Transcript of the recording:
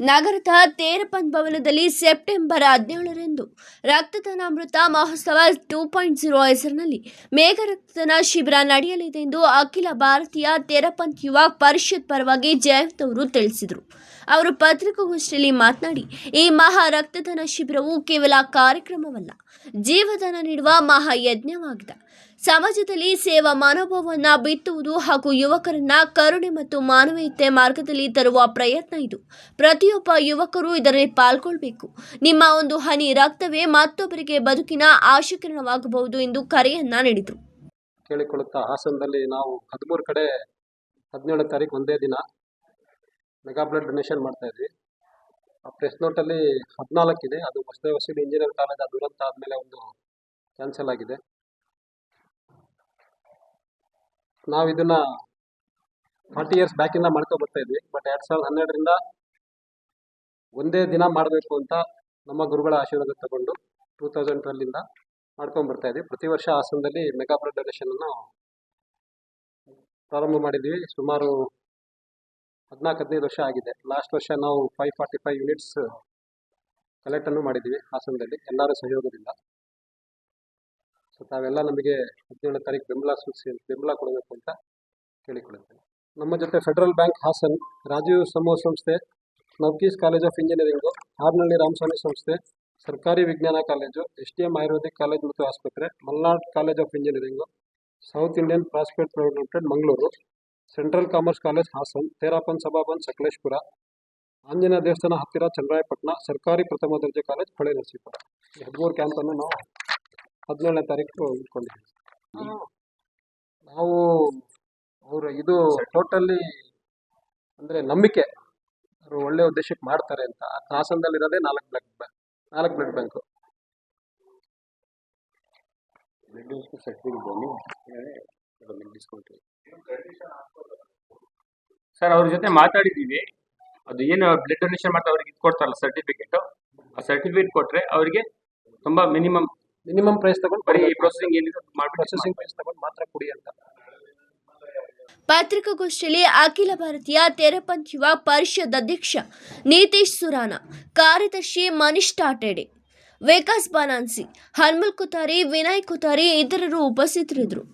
ನಗರದ ತೇರಪನ್ ಭವನದಲ್ಲಿ ಸೆಪ್ಟೆಂಬರ್ ಹದಿನೇಳರಂದು ರಕ್ತದಾನ ಅಮೃತ ಮಹೋತ್ಸವ ಟೂ ಪಾಯಿಂಟ್ ಜೀರೋ ಹೆಸರಿನಲ್ಲಿ ಮೇಘ ರಕ್ತದಾನ ಶಿಬಿರ ನಡೆಯಲಿದೆ ಎಂದು ಅಖಿಲ ಭಾರತೀಯ ತೇರಪನ್ ಯುವ ಪರಿಷತ್ ಪರವಾಗಿ ಜಯಂತ್ ಅವರು ತಿಳಿಸಿದರು. ಅವರು ಪತ್ರಿಕಾಗೋಷ್ಠಿಯಲ್ಲಿ ಮಾತನಾಡಿ, ಈ ಮಹಾ ರಕ್ತದಾನ ಶಿಬಿರವು ಕೇವಲ ಕಾರ್ಯಕ್ರಮವಲ್ಲ, ಜೀವದಾನ ನೀಡುವ ಮಹಾಯಜ್ಞವಾಗಿದೆ ಸಮಾಜದಲ್ಲಿ ಸೇವಾ ಮನೋಭಾವವನ್ನು ಬಿತ್ತುವುದು ಹಾಗೂ ಯುವಕರನ್ನ ಕರುಣೆ ಮತ್ತು ಮಾನವೀಯತೆ ಮಾರ್ಗದಲ್ಲಿ ತರುವ ಪ್ರಯತ್ನ ಇದು. ಪ್ರತಿಯೊಬ್ಬ ಯುವಕರು ಇದರಲ್ಲಿ ಪಾಲ್ಗೊಳ್ಬೇಕು. ನಿಮ್ಮ ಒಂದು ಹನಿ ರಕ್ತವೇ ಮತ್ತೊಬ್ಬರಿಗೆ ಬದುಕಿನ ಆಶೀಕರಣವಾಗಬಹುದು ಎಂದು ಕರೆಯನ್ನ ನೀಡಿದರು. ಕೇಳಿಕೊಳ್ಳುತ್ತಾ ಹಾಸನದಲ್ಲಿ ನಾವು ಹದಿಮೂರು ಕಡೆ ಹದಿನೇಳು ತಾರೀಕು ಒಂದೇ ದಿನ ಮೆಗಾ ಬ್ಲಡ್ ಡೊನೇಷನ್ ಮಾಡ್ತಾ ಇದ್ವಿ. ಆ ಪ್ರೆಸ್ ನೋಟಲ್ಲಿ ಹದಿನಾಲ್ಕಿದೆ ಅದು ಹೊಸದೇ ವಸೂಲಿ ಇಂಜಿನಿಯರ್ ಕಾಲೇಜ್ ದುರಂತ ಆದಮೇಲೆ ಒಂದು ಕ್ಯಾನ್ಸಲ್ ಆಗಿದೆ. ನಾವು ಇದನ್ನ ಫಾರ್ಟಿ ಇಯರ್ಸ್ ಬ್ಯಾಕಿಂದ ಮಾಡ್ಕೊ ಬರ್ತಾ ಇದ್ವಿ. ಬಟ್ ಎರಡು ಸಾವಿರದ ಹನ್ನೆರಡರಿಂದ ಒಂದೇ ದಿನ ಮಾಡಬೇಕು ಅಂತ ನಮ್ಮ ಗುರುಗಳ ಆಶೀರ್ವಾದ ತಗೊಂಡು ಟೂ ತೌಸಂಡ್ ಟ್ವೆಲ್ಲಿಂದ ಮಾಡ್ಕೊಂಡು ಬರ್ತಾ ಇದ್ವಿ. ಪ್ರತಿ ವರ್ಷ ಹಾಸನದಲ್ಲಿ ಮೆಗಾ ಬ್ಲಡ್ ಡೊನೇಷನ್ ಅನ್ನು ಪ್ರಾರಂಭ ಮಾಡಿದ್ವಿ. ಸುಮಾರು ಹದಿನಾಲ್ಕು, ಹದಿನೈದು ವರ್ಷ ಆಗಿದೆ. ಲಾಸ್ಟ್ ವರ್ಷ ನಾವು ಫೈವ್ ಫಾರ್ಟಿ ಫೈವ್ ಯೂನಿಟ್ಸ್ ಕಲೆಕ್ಟನ್ನು ಮಾಡಿದ್ವಿ ಹಾಸನದಲ್ಲಿ, ಎಲ್ಲರ ಸಹಯೋಗದಿಂದ. ಸೊ ತಾವೆಲ್ಲ ನಮಗೆ ಹದಿನೇಳನೇ ತಾರೀಕು ಬೆಂಬಲ ಸೂಚಿಸಿ, ಬೆಂಬಲ ಕೊಡಬೇಕು ಅಂತ ಕೇಳಿಕೊಳ್ಳುತ್ತೇನೆ. ನಮ್ಮ ಜೊತೆ ಫೆಡರಲ್ ಬ್ಯಾಂಕ್ ಹಾಸನ್ ರಾಜೀವ್ ಸಮೂಹ ಸಂಸ್ಥೆ Navkis college of engineering, Haranahalli Ramaswamy ಸಂಸ್ಥೆ, ಸರ್ಕಾರಿ ವಿಜ್ಞಾನ college S T M ayurvedic college ಮತ್ತು ಆಸ್ಪತ್ರೆ, Malnad college of engineering, south Indian prospect private limited Mangaluru, central commerce college Hassan, Terapanth ಸಭಾಭವನ್ Sakleshpur, Anjaneya ದೇವಸ್ಥಾನ ಹತ್ತಿರ ಚಂದ್ರಾಯಪಟ್ಟಣ ಸರ್ಕಾರಿ ಪ್ರಥಮ ದರ್ಜೆ ಕಾಲೇಜ್ ಹೊಳೆ ನರಸೀಪುರ. ಈ ಹದಿಮೂರು ಕ್ಯಾಂಪನ್ನು ನಾವು ಹದಿನೇಳನೇ ತಾರೀಕು ಇಟ್ಕೊಂಡಿದ್ದೀವಿ. ನಾವು, ಅವರು ಇದು ಟೋಟಲಿ ಅಂದರೆ ನಂಬಿಕೆ. ಅವರು ಒಳ್ಳೆ ಉದ್ದೇಶಕ್ಕೆ ಮಾಡ್ತಾರೆ ಅಂತ. ಹಾಸನದಲ್ಲಿ ಇರೋದೇ ನಾಲ್ಕು ಬ್ಲಡ್ ಬ್ಯಾಂಕ್ ನಾಲ್ಕು ಬ್ಲಡ್ ಬ್ಯಾಂಕು ಸರ್ ಅವ್ರ ಜೊತೆ ಮಾತಾಡಿದ್ದೀವಿ. ಅದು ಏನು ಬ್ಲಡ್ ಡೊನೇಷನ್ ಮಾಡ್ತಾ ಅವ್ರಿಗೆ ಇದು ಕೊಡ್ತಾರಲ್ಲ ಸರ್ಟಿಫಿಕೇಟ್ ಆ ಸರ್ಟಿಫಿಕೇಟ್ ಕೊಟ್ರೆ ಅವರಿಗೆ ತುಂಬಾ ಮಿನಿಮಮ್ ಮಿನಿಮಮ್ ಪ್ರೈಸ್ ತಗೊಂಡು ಬರೀ ಪ್ರೊಸೆಸಿಂಗ್ ಏನಿದೆ ಮಾಡಿ ಪ್ರೊಸೆಸಿಂಗ್ ಪ್ರೈಸ್ ತಗೊಂಡು ಮಾತ್ರ ಕೊಡಿ ಅಂತ. ಪತ್ರಿಕಾಗೋಷ್ಠಿಯಲ್ಲಿ ಅಖಿಲ ಭಾರತೀಯ ತೆರಪಂಥ ಯುವ ಪರಿಷತ್ ಅಧ್ಯಕ್ಷ ನಿತೀಶ್ ಸುರಾನ, ಕಾರ್ಯದರ್ಶಿ ಮನೀಶ್ ಟಾಟೆಡೆ ವಿಕಾಸ್ ಬನಾನ್ಸಿ, ಹನ್ಮಲ್ ಕುತಾರಿ ವಿನಯ್ ಕುತಾರಿ ಇತರರು ಉಪಸ್ಥಿತರಿದ್ದರು.